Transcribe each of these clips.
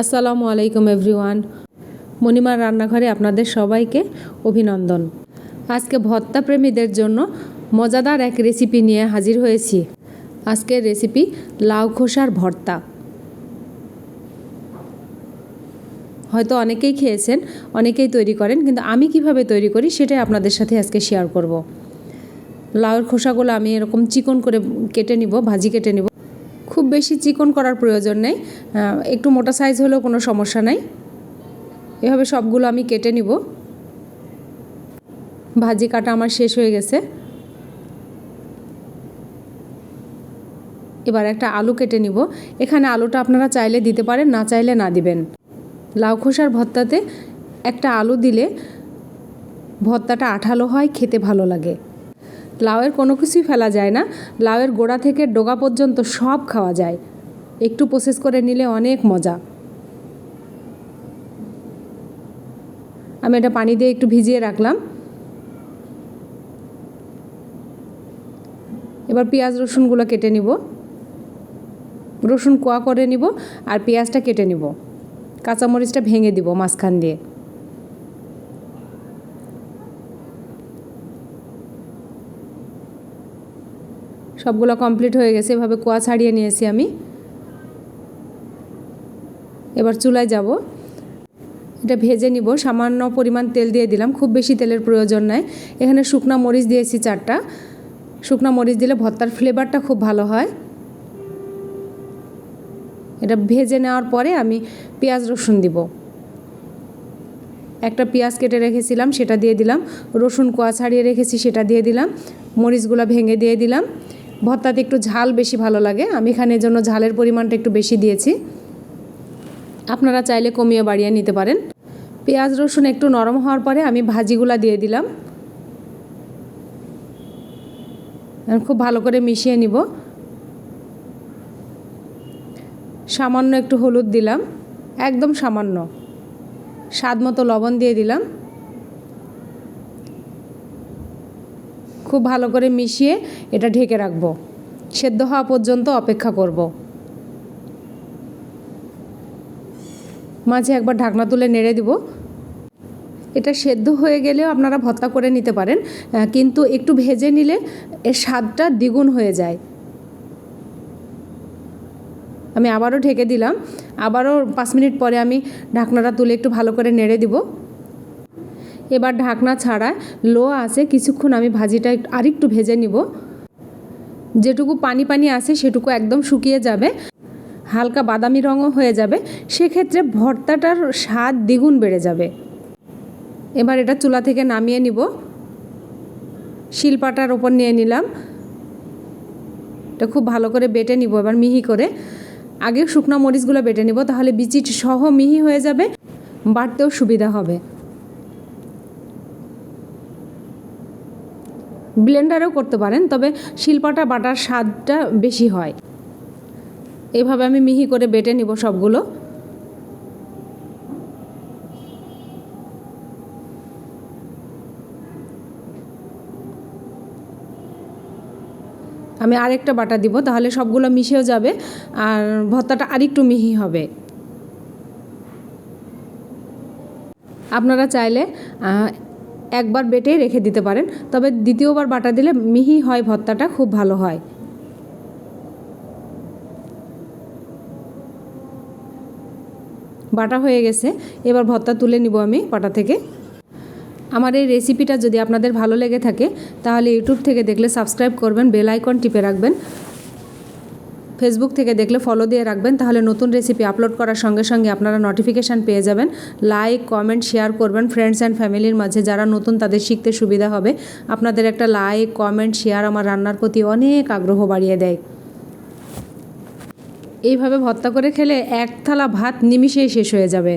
আসসালামু আলাইকুম এভরিওয়ান। মণিমার রান্নাঘরে আপনাদের সবাইকে অভিনন্দন। আজকে ভর্তা প্রেমীদের জন্য মজাদার এক রেসিপি নিয়ে হাজির হয়েছি। আজকের রেসিপি লাউ খোসার ভর্তা। হয়তো অনেকেই খেয়েছেন, অনেকেই তৈরি করেন, কিন্তু আমি কীভাবে তৈরি করি সেটাই আপনাদের সাথে আজকে শেয়ার করব। লাউয়ের খোসাগুলো আমি এরকম চিকন করে কেটে নিব, ভাজি কেটে নিব খুব বেশি চিকন করার প্রয়োজন নেই। একটু মোটা সাইজ হলেও কোনো সমস্যা নাই। এভাবে সবগুলো আমি কেটে নিব। ভাজি কাটা আমার শেষ হয়ে গেছে। এবার একটা আলু কেটে নিব। এখানে আলুটা আপনারা চাইলে দিতে পারেন, না চাইলে না দিবেন। লাউ খোসার ভর্তাতে একটা আলু দিলে ভর্তাটা আঠালো হয়, খেতে ভালো লাগে। লাউয়ের কোনো কিছুই ফেলা যায় না। লাউয়ের গোড়া থেকে ডোগা পর্যন্ত সব খাওয়া যায়। একটু প্রসেস করে নিলে অনেক মজা। আমি এটা পানি দিয়ে একটু ভিজিয়ে রাখলাম। এবার পেঁয়াজ রসুনগুলো কেটে নিব। রসুন কোয়া করে নিব আর পেঁয়াজটা কেটে নিব। কাঁচামরিচটা ভেঙে দিব মাঝখান দিয়ে। সবগুলো কমপ্লিট হয়ে গেছে, এভাবে কোয়া ছাড়িয়ে নিয়েছি আমি। এবার চুলায় যাব। এটা ভেজে নিব, সামান্য পরিমাণ তেল দিয়ে দিলাম, খুব বেশি তেলের প্রয়োজন নাই। এখানে শুকনো মরিচ দিয়েছি চারটা। শুকনো মরিচ দিলে ভর্তার ফ্লেভারটা খুব ভালো হয়। এটা ভেজে নেওয়ার পরে আমি পেঁয়াজ রসুন দিব। একটা পেঁয়াজ কেটে রেখেছিলাম, সেটা দিয়ে দিলাম। রসুন কোয়া ছাড়িয়ে রেখেছি, সেটা দিয়ে দিলাম। মরিচগুলো ভেঙে দিয়ে দিলাম। ভর্তাতে একটু ঝাল বেশি ভালো লাগে। আমি এখানে জন্য ঝালের পরিমাণটা একটু বেশি দিয়েছি। আপনারা চাইলে কমিয়ে বাড়িয়ে নিতে পারেন। পেঁয়াজ রসুন একটু নরম হওয়ার পরে আমি ভাজিগুলা দিয়ে দিলাম। খুব ভালো করে মিশিয়ে নিব। সামান্য একটু হলুদ দিলাম। একদম সামান্য। স্বাদ মতো লবণ দিয়ে দিলাম। খুব ভালো করে মিশিয়ে এটা ঢেকে রাখব। সেদ্ধ হওয়া পর্যন্ত অপেক্ষা করব। মাঝে একবার ঢাকনা তুলে নেড়ে দিব। এটা সেদ্ধ হয়ে গেলেও আপনারা ভর্তা করে নিতে পারেন কিন্তু একটু ভেজে নিলে এর স্বাদটা দ্বিগুণ হয়ে যায়। আমি আবারও ঢেকে দিলাম। আবারও পাঁচ মিনিট পরে আমি ঢাকনাটা তুলে একটু ভালো করে নেড়ে দিব। এবার ঢাকনা ছাড়া লো আছে কিছুক্ষণ আমি ভাজিটা আরেকটু ভেজে নিব। যেটুকু পানি পানি আছে সেটুকু একদম শুকিয়ে যাবে। হালকা বাদামি রঙও হয়ে যাবে। সেক্ষেত্রে ভর্তাটার স্বাদ দ্বিগুণ বেড়ে যাবে। এবার এটা চুলা থেকে নামিয়ে নিব। শিলপাটার ওপর নিয়ে নিলাম। এটা খুব ভালো করে বেটে নিব এবার মিহি করে। আগে শুকনো মরিচগুলো বেটে নিব, তাহলে বিচি সহ মিহি হয়ে যাবে বাটতেও সুবিধা হবে। ব্লেন্ডারেও করতে পারেন, তবে শিলপাটা, বাটার স্বাদটা বেশি হয়। এভাবে আমি মিহি করে বেটে নিব সবগুলো। আমি আরেকটা বাটা দিব, তাহলে সবগুলো মিশেও যাবে, আর ভর্তাটা আরেকটু মিহি হবে। আপনারা চাইলে একবার বেটেই রেখে দিতে পারেন। তবে দ্বিতীয়বার বাটা দিলে মিহি হয় ভর্তাটা, খুব ভালো হয়। বাটা হয়ে গেছে। এবার ভর্তা তুলে নিব আমি বাটা থেকে। আমার এই রেসিপিটা যদি আপনাদের ভালো লেগে থাকে, তাহলে ইউটিউব থেকে দেখলে সাবস্ক্রাইব করবেন, বেল আইকন টিপে রাখবেন। ফেসবুক থেকে দেখলে ফলো দিয়ে রাখবেন, তাহলে নতুন রেসিপি আপলোড করার সঙ্গে সঙ্গে আপনারা নোটিফিকেশান পেয়ে যাবেন। লাইক কমেন্ট শেয়ার করবেন ফ্রেন্ডস অ্যান্ড ফ্যামিলির মাঝে, যারা নতুন তাদের শিখতে সুবিধা হবে। আপনাদের একটা লাইক কমেন্ট শেয়ার আমার রান্নার প্রতি অনেক আগ্রহ বাড়িয়ে দেয়। এইভাবে ভর্তা করে খেলে এক থালা ভাত নিমিষেই শেষ হয়ে যাবে।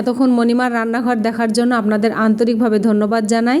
এতক্ষণ মণিমার রান্নাঘর দেখার জন্য আপনাদের আন্তরিকভাবে ধন্যবাদ জানাই।